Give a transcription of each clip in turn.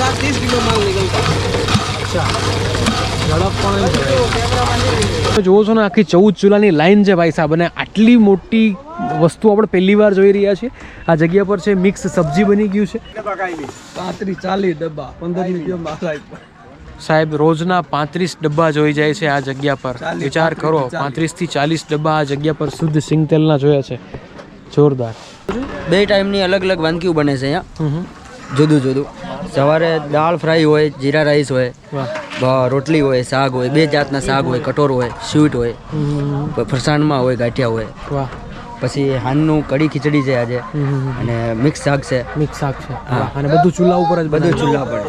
પચાસ ત્રીસ કિલો માલ નીકળતો. અચ્છા. જુઓ છો ને આખી ચૌદ ચૂલાની લાઈન છે ભાઈ સાહેબ અને આટલી મોટી વસ્તુ આપણે પહેલી વાર જોઈ રહ્યા છીએ. આ જગ્યા પર છે મિક્સ સબ્જી બની ગયું છે. સાહેબ રોજના પાંત્રીસ ડબ્બા જોઈ જાય છે આ જગ્યા પર. વિચાર કરો પાંત્રીસથી ચાલીસ ડબ્બા આ જગ્યા પર શુદ્ધ સિંગ સિંગતેલના જોયા છે. જોરદાર. બે ટાઈમની અલગ અલગ વાનગીઓ બને છે અહીંયા. જુદું જુદું સવારે દાળ ફ્રાય હોય જીરા રાઈસ હોય રોટલી હોય શાક હોય બે જાતના શાક હોય કટોર હોય સ્વીટ હોય ફરસાણમાં હોય ગાંઠિયા હોય. પછી હાનનું કઢી ખીચડી છે આજે. અને મિક્સ શાક છે. મિક્સ શાક છે. અને બધું ચૂલા ઉપર જ બધું ચૂલા પર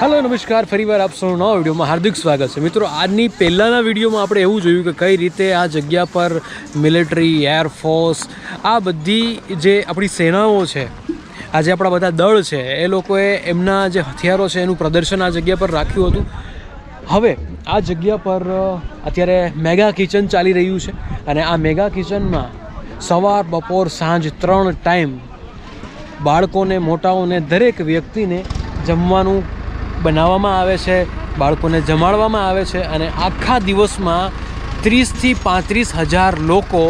હેલો નમસ્કાર. ફરીવાર આપ સૌનું નવા વિડીયોમાં હાર્દિક સ્વાગત છે. મિત્રો, આજની પહેલાંના વિડીયોમાં આપણે એવું જોયું કે કઈ રીતે આ જગ્યા પર મિલિટરી એરફોર્સ આ બધી જે આપણી સેનાઓ છે આજે આપણા બધા દળ છે, એ લોકોએ એમના જે હથિયારો છે એનું પ્રદર્શન આ જગ્યા પર રાખ્યું હતું. હવે આ જગ્યા પર અત્યારે મેગા કિચન ચાલી રહ્યું છે અને આ મેગા કિચનમાં સવાર, બપોર, સાંજ ત્રણ ટાઈમ બાળકોને, મોટાઓને, દરેક વ્યક્તિને જમવાનું બનાવવામાં આવે છે, બાળકોને જમાડવામાં આવે છે અને આખા દિવસમાં ત્રીસથી પાંત્રીસ હજાર લોકો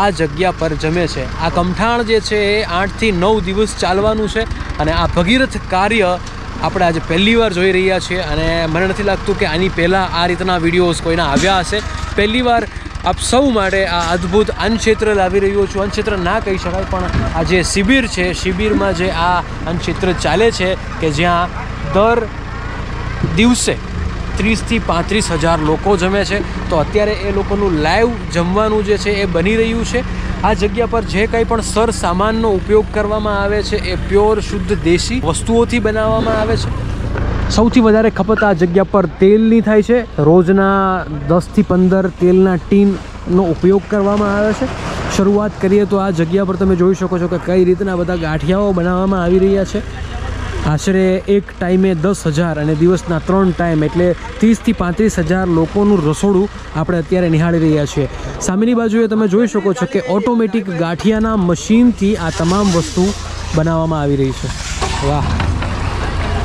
આ જગ્યા પર જમે છે. આ કમઠાણ જે છે એ આઠથી નવ દિવસ ચાલવાનું છે અને આ ભગીરથ કાર્ય આપણે આજે પહેલી વાર જોઈ રહ્યા છીએ અને મને નથી લાગતું કે આની પહેલાં આ રીતના વિડીયોઝ કોઈના આવ્યા હશે. પહેલી વાર આપ સૌ માટે આ અદ્ભુત અન્નક્ષેત્ર લાવી રહ્યો છું. અન્નક્ષેત્ર ના કહી શકાય, પણ આ જે શિબિર છે, શિબિરમાં જે આ અન્નક્ષેત્ર ચાલે છે કે જ્યાં દર દિવસે ત્રીસથી પાંત્રીસ હજાર લોકો જમે છે. તો અત્યારે એ લોકોનું લાઈવ જમવાનું જે છે એ બની રહ્યું છે. આ જગ્યા પર જે કંઈ પણ સર સામાનનો ઉપયોગ કરવામાં આવે છે એ પ્યોર શુદ્ધ દેશી વસ્તુઓથી બનાવવામાં આવે છે. સૌથી વધારે ખપત આ જગ્યા પર તેલની થાય છે. રોજના દસથી પંદર તેલના ટીનનો ઉપયોગ કરવામાં આવે છે. શરૂઆત કરીએ તો આ જગ્યા પર તમે જોઈ શકો છો કે કઈ રીતના બધા ગાંઠિયાઓ બનાવવામાં આવી રહ્યા છે. આશરે એક ટાઈમે દસ હજાર અને દિવસના ત્રણ ટાઈમ એટલે ત્રીસથી પાંત્રીસ હજાર લોકોનું રસોડું આપણે અત્યારે નિહાળી રહ્યા છીએ. સામેની બાજુએ તમે જોઈ શકો છો કે ઓટોમેટિક ગાંઠિયાના મશીનથી આ તમામ વસ્તુ બનાવવામાં આવી રહી છે. વાહ.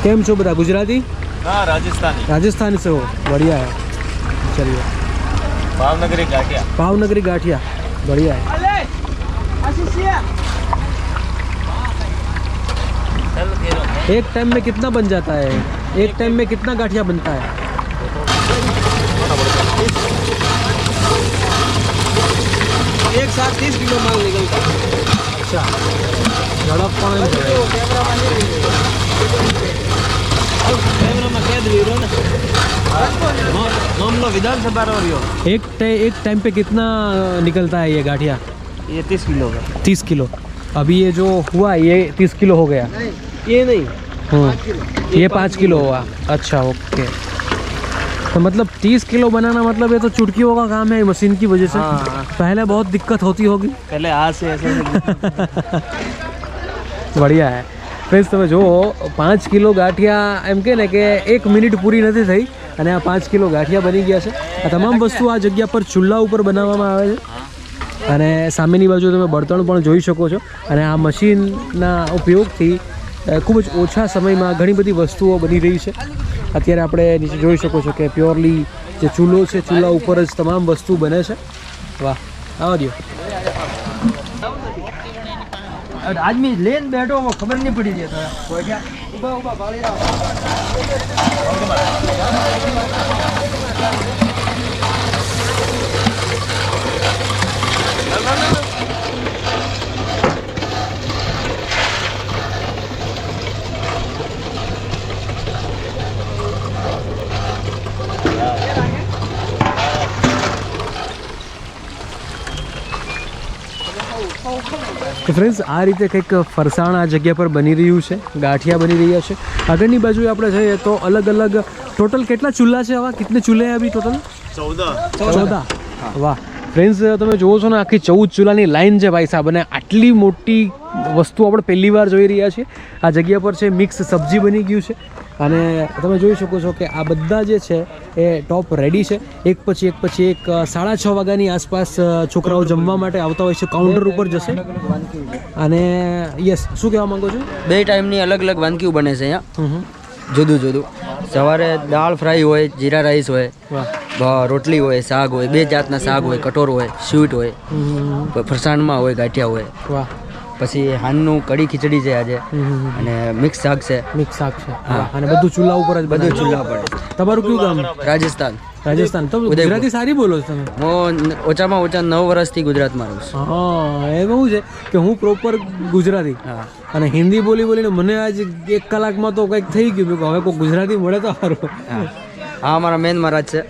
કેમ છો બધા? ગુજરાતી? હા રાજસ્થાની. રાજસ્થાની છો? બઢિયા ચલિયો. ભાવનગરી ગાંઠિયા. ભાવનગરી ગાંઠિયા. બઢિયા एक टाइम में कितना बन जाता है? एक टाइम में कितना गाठिया बनता है? एक साथ तीस किलो माल निकलता अच्छा। झड़प पानी विधानसभा एक टाइम पे कितना निकलता है ये गाठिया? ये तीस किलो का तीस किलो। अभी ये जो हुआ ये तीस किलो हो गया। ये नहीं। ये पाँच किलो हुआ अच्छा ओके तो मतलब तीस किलो बनाना मतलब ये तो चुटकियों का काम है मशीन की वजह से हाँ। पहले बहुत दिक्कत होती होगी पहले हाथ से ऐसे बढ़िया है ફ્રેન્ડ્સ તમે જુઓ પાંચ કિલો ગાંઠિયા એમ કે ને કે એક મિનિટ પૂરી નથી થઈ અને આ પાંચ કિલો ગાંઠિયા બની ગયા છે આ તમામ વસ્તુ આ જગ્યા પર ચૂલા ઉપર બનાવવામાં આવે છે અને સામેની બાજુ તમે બળતણ પણ જોઈ શકો છો અને આ મશીનના ઉપયોગથી અ, ખૂબ જ ઓછા સમયમાં ઘણી બધી વસ્તુઓ બની રહી છે. અત્યારે આપણે નીચે જોઈ શકો છો કે પ્યોરલી જે ચૂલો છે, ચૂલા ઉપર જ તમામ વસ્તુ બને છે. વાહ, આવા દો આદમી લેન બેઠો ખબર નહીં પડી રહી તો ફ્રેન્ડ્સ આ રીતે કંઈક ફરસાણ આ જગ્યા પર બની રહ્યું છે ગાંઠિયા બની રહ્યા છે. આગળની બાજુ આપણે જઈએ તો અલગ અલગ ટોટલ કેટલા ચૂલા છે આવા? કેટલે ચૂલ્લે આવી ટોટલ ચૌદ. ચૌદ. વાહ. ફ્રેન્ડ્સ તમે જુઓ છો ને આખી ચૌદ ચૂલાની લાઈન છે ભાઈ સાહેબ. અને આટલી મોટી વસ્તુ આપણે પહેલી વાર જોઈ રહ્યા છીએ. આ જગ્યા પર છે મિક્સ સબ્જી બની ગયું છે. અને તમે જોઈ શકો છો કે આ બધા જે છે એ ટોપ રેડી છે. એક પછી એક પછી એક સાડા છ વાગ્યાની આસપાસ છોકરાઓ જમવા માટે આવતા હોય છે કાઉન્ટર ઉપર જશે. અને યસ શું કહેવા માંગો છો? બે ટાઈમની અલગ અલગ વાનગીઓ બને છે અહીંયા. જુદું જુદું. સવારે દાળ ફ્રાય હોય જીરા રાઈસ હોય રોટલી હોય શાક હોય બે જાતના શાક હોય કટોર હોય સ્વીટ હોય ફરસાણમાં હોય ગાંઠિયા હોય. વાહ. પછી હાનનું કઢી ખીચડી છે આજે. અને મિક્સ શાક છે. મિક્સ શાક છે. અને બધું ચૂલા ઉપર જ બધું ચૂલા પર તમારું કયું ગામ? રાજસ્થાન. રાજસ્થાન. તો ગુજરાતી સારી બોલો છો તમે. હું ઓછામાં ઓછા નવ વર્ષથી ગુજરાતમાં રહું છું. હા એવું છે કે હું પ્રોપર ગુજરાતી. હા. અને હિન્દી બોલી બોલીને મને આજ એક કલાકમાં તો કંઈક થઈ ગયું. હવે કોઈ ગુજરાતી મળે તો સારું. હા. આ અમારા મેન મહારાજ છે.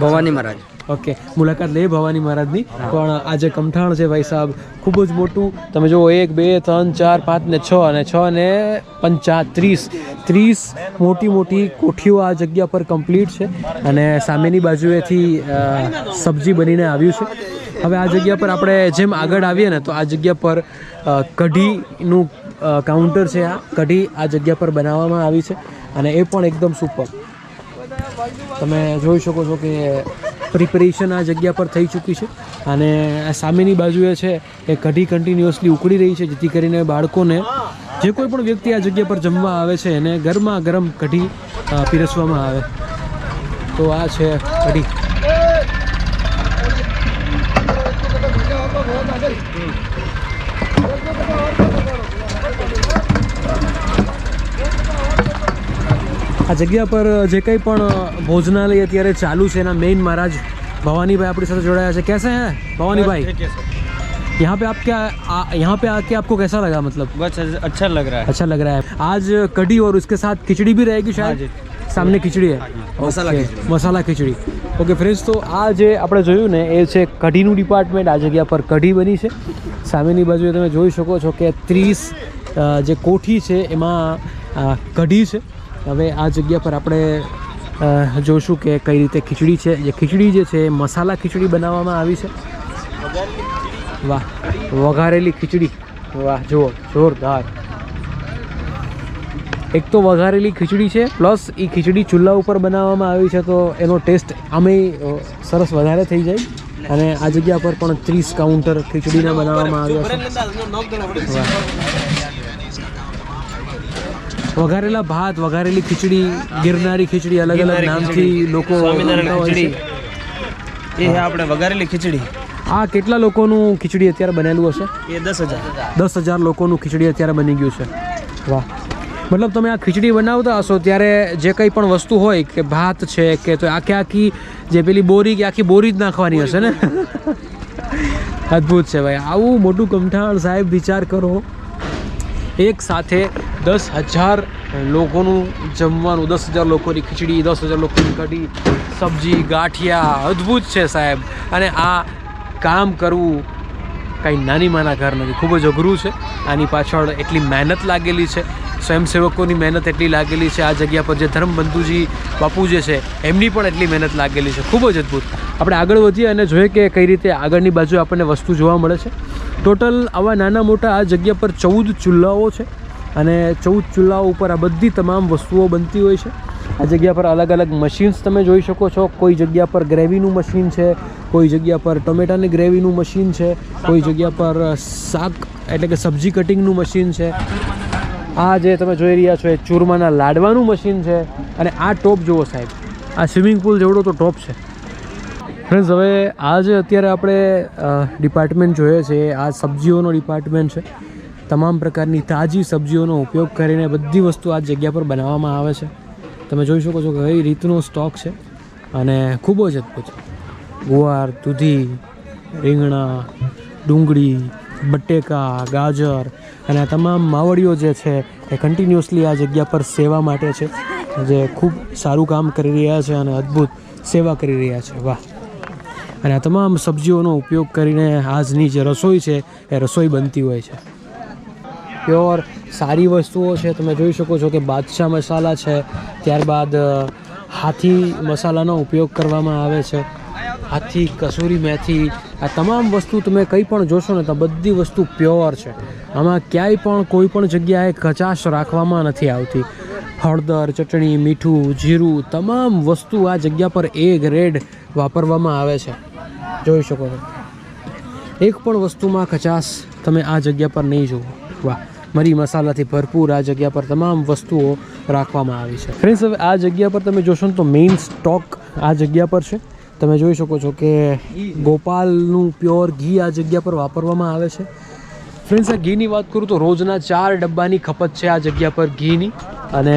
ભવાની મહારાજ. ઓકે, મુલાકાત લે ભવાની મહારાજની. પણ આજે કમઠાણ છે ભાઈ સાહેબ ખૂબ જ મોટું. તમે જુઓ, એક, બે, ત્રણ, ચાર, પાંચ ને છ અને છ ને પંચા ત્રીસ. ત્રીસ મોટી મોટી કોઠીઓ આ જગ્યા પર કમ્પ્લીટ છે અને સામેની બાજુએથી સબ્જી બનીને આવ્યું છે. હવે આ જગ્યા પર આપણે જેમ આગળ આવીએ ને, તો આ જગ્યા પર કઢીનું કાઉન્ટર છે આ. કઢી આ જગ્યા પર બનાવવામાં આવી છે અને એ પણ એકદમ સુપર તમે જોઈ શકો છો કે પ્રિપેરેશન આ જગ્યા પર થઈ ચૂકી છે. અને સામેની બાજુએ છે, એ કઢી કન્ટિન્યુઅસલી ઉકળી રહી છે, જેથી કરીને બાળકોને જે કોઈ પણ વ્યક્તિ આ જગ્યા પર જમવા આવે છે, એને ગરમા ગરમ કઢી પીરસવામાં આવે. તો આ છે કઢી. આ જગ્યા પર જે કંઈ પણ ભોજનાલય અત્યારે ચાલુ છે એના મેઇન મહારાજ ભવાનીભાઈ આપણી સાથે જોડાયા છે कैसे हैं भवानी भाई यहाँ पे आप क्या आ, यहाँ पे आके आपको कैसा लगा मतलब बस अच्छा लग रहा है अच्छा लग रहा है आज कढ़ी और उसके साथ खिचड़ी भी रहेगी शायद સામને ખીચડી હે મસાલા ખીચડી મસાલા ખીચડી ઓકે ફ્રેન્ડ્સ તો આ જે આપણે જોયું ને એ છે કઢીનું ડિપાર્ટમેન્ટ આ જગ્યા પર કઢી બની છે સામેની બાજુએ તમે જોઈ શકો છો કે ત્રીસ જે કોઠી છે એમાં અ, કઢી છે હવે આ જગ્યા પર આપણે જોઈશું કે કઈ રીતે ખીચડી છે. જે ખીચડી જે છે, એ મસાલા ખીચડી બનાવવામાં આવી છે. વાહ, વઘારેલી ખીચડી. વાહ, જુઓ, જોરદાર. એક તો વઘારેલી ખીચડી છે, પ્લસ એ ખીચડી ચૂલા ઉપર બનાવવામાં આવી છે, તો એનો ટેસ્ટ આમેય સરસ વધારે થઈ જાય. અને આ જગ્યા પર પણ ત્રીસ કાઉન્ટર ખીચડીના બનાવવામાં આવ્યા છે. વઘારેલા ભાત વઘારેલી ખીચડી ગિરનારી ખીચડી અલગ અલગ નામથી લોકો. ખીચડી. એ આપણે વઘારેલી ખીચડી. આ કેટલા લોકોનું ખીચડી અત્યારે બનેલું હશે? એ દસ હજાર. દસ હજાર લોકોનું ખીચડી અત્યારે બની ગયું છે. વાહ. મતલબ તમે આ ખીચડી બનાવતા હશો ત્યારે જે કંઈ પણ વસ્તુ હોય કે ભાત છે કે તો આખી આખી જે પેલી બોરી કે આખી બોરી જ નાખવાની હશે ને? અદ્ભુત છે ભાઈ. આવું મોટું કમઠાણ સાહેબ વિચાર કરો. એક સાથે દસ હજાર લોકોનું જમવાનું, દસ હજાર લોકોની ખીચડી, દસ હજાર લોકોની કઢી, સબ્જી, ગાંઠિયા, અદ્ભુત છે સાહેબ. અને આ કામ કરવું કાંઈ નાની માના ઘર નથી, ખૂબ જ અઘરું છે. આની પાછળ એટલી મહેનત લાગેલી છે, સ્વયંસેવકોની મહેનત એટલી લાગેલી છે, આ જગ્યા પર જે ધર્મબંધુજી બાપુ જે છે, એમની પણ એટલી મહેનત લાગેલી છે. ખૂબ જ અદ્ભુત. આપણે આગળ વધીએ અને જોઈએ કે કઈ રીતે આગળની બાજુ આપણને વસ્તુ જોવા મળે છે. ટોટલ આવા નાના મોટા આ જગ્યા પર ચૌદ ચૂલ્લાઓ છે. અને ચૌદ ચૂલા ઉપર આ બધી તમામ વસ્તુઓ બનતી હોય છે. આ જગ્યા પર અલગ અલગ મશીન્સ તમે જોઈ શકો છો. કોઈ જગ્યા પર ગ્રેવીનું મશીન છે, કોઈ જગ્યા પર ટમેટાની ગ્રેવીનું મશીન છે, કોઈ જગ્યા પર શાક, એટલે કે સબ્જી કટિંગનું મશીન છે. આ જે તમે જોઈ રહ્યા છો એ ચૂરમાના લાડવાનું મશીન છે. અને આ ટોપ જુઓ સાહેબ, આ સ્વિમિંગ પુલ જેવડો તો ટોપ છે. ફ્રેન્ડ્સ હવે આ જે અત્યારે આપણે ડિપાર્ટમેન્ટ જોઈએ છે, આ સબ્જીઓનો ડિપાર્ટમેન્ટ છે. તમામ પ્રકારની તાજી સબ્જીઓનો ઉપયોગ કરીને બધી વસ્તુ આ જગ્યા પર બનાવવામાં આવે છે. તમે જોઈ શકો છો કે કઈ રીતનો સ્ટોક છે અને ખૂબ જ અદ્ભુત. ગુવાર, દૂધી, રીંગણા, ડુંગળી, બટેકા, ગાજર અને આ તમામ માવડીઓ જે છે એ કન્ટિન્યુઅસલી આ જગ્યા પર સેવા માટે છે. જે ખૂબ સારું કામ કરી રહ્યા છે અને અદ્ભુત સેવા કરી રહ્યા છે. વાહ. અને આ તમામ સબ્જીઓનો ઉપયોગ કરીને આજની જે રસોઈ છે એ રસોઈ બનતી હોય છે. પ્યોર સારી વસ્તુઓ છે. તમે જોઈ શકો છો કે બાદશાહ મસાલા છે. ત્યારબાદ હાથી મસાલાનો ઉપયોગ કરવામાં આવે છે. હાથી, કસૂરી મેથી, આ તમામ વસ્તુ તમે કંઈ પણ જોશો ને તો બધી વસ્તુ પ્યોર છે. આમાં ક્યાંય પણ કોઈ પણ જગ્યાએ કચાશ રાખવામાં નથી આવતી. હળદર, ચટણી, મીઠું, જીરું, તમામ વસ્તુ આ જગ્યા પર એ ગ્રેડ વાપરવામાં આવે છે. જોઈ શકો છો. એક પણ વસ્તુમાં કચાશ તમે આ જગ્યા પર નહીં જુઓ. વાહ. મરી મસાલાથી ભરપૂર આ જગ્યા પર તમામ વસ્તુઓ રાખવામાં આવી છે. ફ્રેન્ડ્સ હવે આ જગ્યા પર તમે જોશો ને તો મેઇન સ્ટોક આ જગ્યા પર છે. તમે જોઈ શકો છો કે ગોપાલનું પ્યોર ઘી આ જગ્યા પર વાપરવામાં આવે છે. ફ્રેન્ડ્સ આ ઘીની વાત કરું તો રોજના ચાર ડબ્બાની ખપત છે આ જગ્યા પર ઘીની. અને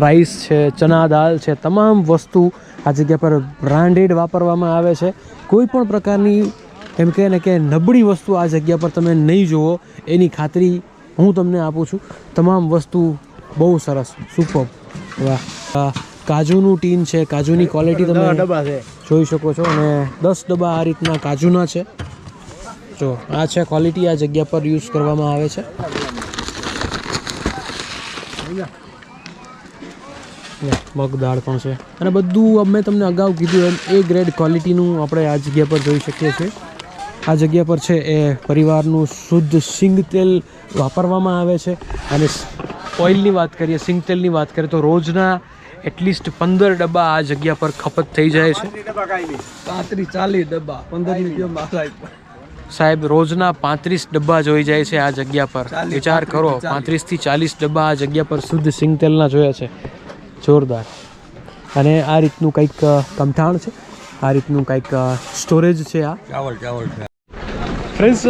રાઈસ છે ચના દાળ છે, તમામ વસ્તુ આ જગ્યા પર બ્રાન્ડેડ વાપરવામાં આવે છે. કોઈ પણ પ્રકારની એમ કહે ને કે નબળી વસ્તુ આ જગ્યા પર તમે નહીં જુઓ. એની ખાતરી હું તમને આપું છું તમામ વસ્તુ બહુ સરસ સુપર વાહ. કાજુનું ટીન છે કાજુની ક્વોલિટી તમે ડબ્બા છે. જોઈ શકો છો અને દસ ડબ્બા આ રીતના કાજુના છે. જો આ છે ક્વોલિટી આ જગ્યા પર યુઝ કરવામાં આવે છે. મગ દાળ પણ છે. અને બધું અમે તમને અગાઉ કીધું એમ એ ગ્રેડ ક્વોલિટીનું આપણે આ જગ્યા પર જોઈ શકીએ છીએ. આ જગ્યા પર છે એ પરિવારનું શુદ્ધ સિંગ તેલ વાપરવામાં આવે છે. અને ઓઇલની વાત કરીએ સિંગ તેલની વાત કરીએ તો રોજના એટલીસ્ટ પંદર ડબ્બા આ જગ્યા પર ખપત થઈ જાય છે. પાંત્રીસ ચાલીસ ડબ્બા પંદર સાહેબ રોજના પાંત્રીસ ડબ્બા જોઈ જાય છે આ જગ્યા પર. વિચાર કરો પાંત્રીસ, થી ચાલીસ. ડબ્બા આ જગ્યા પર શુદ્ધ સિંગ તેલના જોયા છે. જોરદાર. અને આ રીતનું કંઈક કમઠાણ છે. આ રીતનું કંઈક સ્ટોરેજ છે આ. ચાવલ ચાવલ છે. ફ્રેન્ડ્સ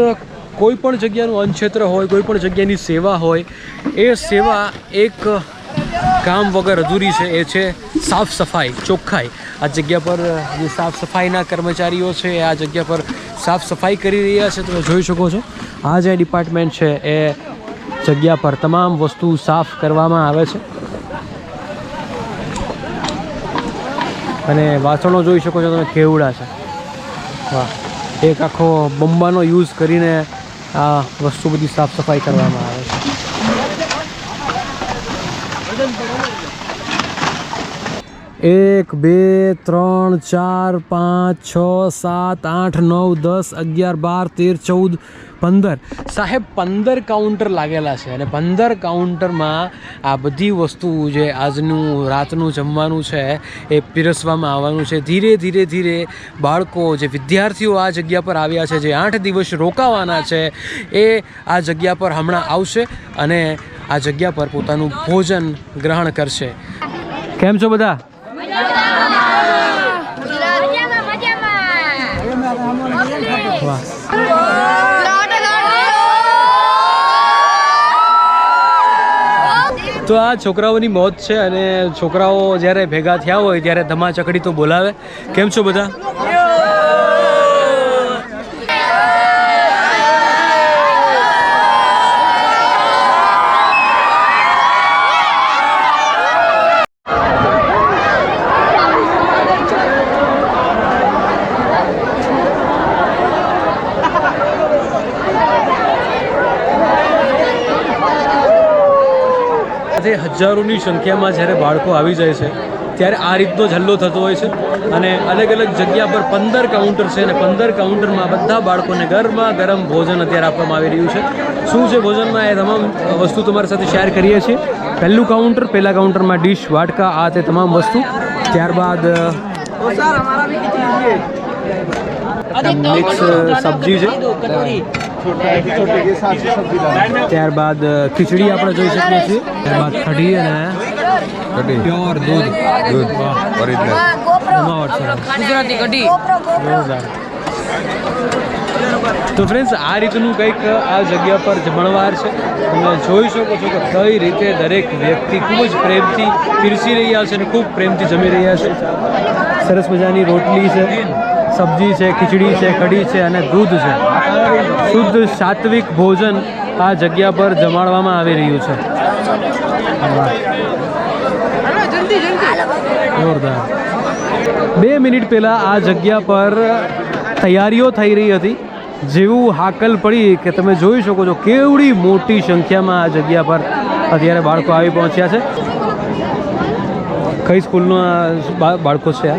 કોઈ પણ જગ્યાનું અનક્ષેત્ર હોય, કોઈ પણ જગ્યાની સેવા હોય, એ સેવા એક કામ વગર અધૂરી છે. એ છે સાફ સફાઈ, ચોખ્ખાઈ. આ જગ્યા પર જે સાફ સફાઈના કર્મચારીઓ છે આ જગ્યા પર સાફ સફાઈ કરી રહ્યા છે. તમે જોઈ શકો છો. આ જે ડિપાર્ટમેન્ટ છે, એ જગ્યા પર તમામ વસ્તુ સાફ કરવામાં આવે છે. અને વાસણો જોઈ શકો છો તમે, કેવડા છે. વાહ. એક આખો બંબાનો યુઝ કરીને આ વસ્તુ બધી સાફ સફાઈ કરવામાં આવે છે એક, બે, ત્રણ, ચાર, પાંચ, છ, સાત, આઠ, નવ, દસ, અગિયાર, બાર, તેર, ચૌદ, પંદર. સાહેબ, પંદર કાઉન્ટર લાગેલા છે અને પંદર કાઉન્ટરમાં આ બધી વસ્તુ જે આજનું રાતનું જમવાનું છે એ પીરસવામાં આવવાનું છે. ધીરે ધીરે ધીરે બાળકો, જે વિદ્યાર્થીઓ આ જગ્યા પર આવ્યા છે, જે આઠ દિવસ રોકાવાના છે, એ આ જગ્યા પર હમણાં આવશે અને આ જગ્યા પર પોતાનું ભોજન ગ્રહણ કરશે. કેમ છો બધા? તો આ છોકરાઓની મોત છે અને છોકરાઓ જ્યારે ભેગા થયા હોય ત્યારે ધમાચકડી તો બોલાવે. કેમ છો બધા? આજે હજારોની સંખ્યામાં જ્યારે બાળકો આવી જાય છે ત્યારે આ રીતનો જ હલ્લો થતો હોય છે. અને અલગ અલગ જગ્યા પર પંદર કાઉન્ટર છે અને પંદર કાઉન્ટરમાં બધા બાળકોને ગરમા ગરમ ભોજન અત્યારે આપવામાં આવી રહ્યું છે. શું છે ભોજનમાં? એ તમામ વસ્તુ તમારી સાથે શેર કરીએ છીએ. પહેલું કાઉન્ટર પહેલા કાઉન્ટરમાં ડીશ વાટકા આ તે તમામ વસ્તુ. ત્યારબાદ મિક્સ સબ્જી છે. ત્યારબાદ ખીચડી આપણે જોઈ શકીએ છીએ. ત્યારબાદ કઢી અને પ્યોર દૂધ. દૂધ. ગુજરાતી કઢી. તો ફ્રેન્ડ્સ આ રીતનું કંઈક આ જગ્યા પર જમણવાર છે. તમે જોઈ શકો છો કે કઈ રીતે દરેક વ્યક્તિ ખૂબ જ પ્રેમથી પીરસી રહ્યા છે અને ખૂબ પ્રેમથી જમી રહ્યા છે. સરસ મજાની રોટલી છે સબ્જી છે ખીચડી છે કઢી છે અને દૂધ છે. શુદ્ધ સાત્વિક ભોજન આ જગ્યા પર જમાડવામાં આવી રહ્યું છે. જોરદાર. બે મિનિટ પહેલાં આ જગ્યા પર તૈયારીઓ થઈ રહી હતી. જેવું હાકલ પડી કે તમે જોઈ શકો છો કેવડી મોટી સંખ્યામાં આ જગ્યા પર અત્યારે બાળકો આવી પહોંચ્યા છે. કઈ સ્કૂલના બાળકો છે આ?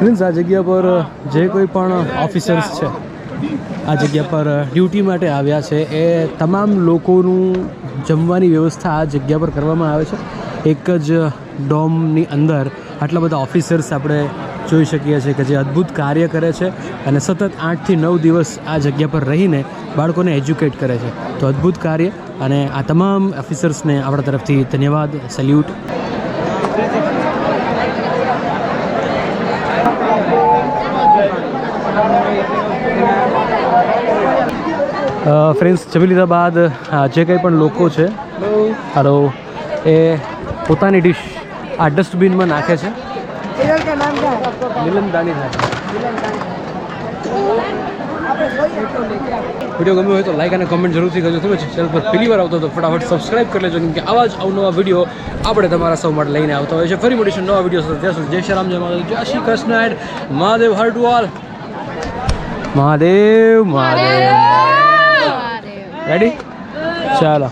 ફ્રેન્ડ્સ આ જગ્યા પર જે કોઈ પણ ઓફિસર્સ છે, આ જગ્યા પર ડ્યુટી માટે આવ્યા છે. એ તમામ લોકોનું જમવાની વ્યવસ્થા આ જગ્યા પર કરવામાં આવે છે. એક જ ડોમની અંદર આટલા બધા ઓફિસર્સ આપણે જોઈ શકીએ છીએ કે જે અદ્ભુત કાર્ય કરે છે અને સતત આઠથી નવ દિવસ આ જગ્યા પર રહીને બાળકોને એજ્યુકેટ કરે છે. તો અદ્ભુત કાર્ય અને આ તમામ ઓફિસર્સને આપણા તરફથી ધન્યવાદ સલ્યુટ ફ્રેન્ડ્સ જમી લીધા બાદ જે કંઈ પણ લોકો છે, હાલો, એ પોતાની ડિશ આ ડસ્ટબિનમાં નાખે છે. મિલન દાની વીડિયો ગમ્યો હોય તો લાઈક અને કમેન્ટ જરૂરથી કરજો. તમે ચેનલ પર પહેલી વાર આવતો તો ફટાફટ સબસ્ક્રાઇબ કરી લેજો. કેમ કે આવા જ અવનવા વીડિયો આપણે તમારા સૌ માટે લઈને આવતા હોય છે. ફરી મળીશું નવા વીડિયો સાથે. ત્યાં સુધી જય શ્રી રામ, જય મહાદેવ જય Shri Krishna. And Mahadev Har to all Mahadev Mahadev. Ready ચાલો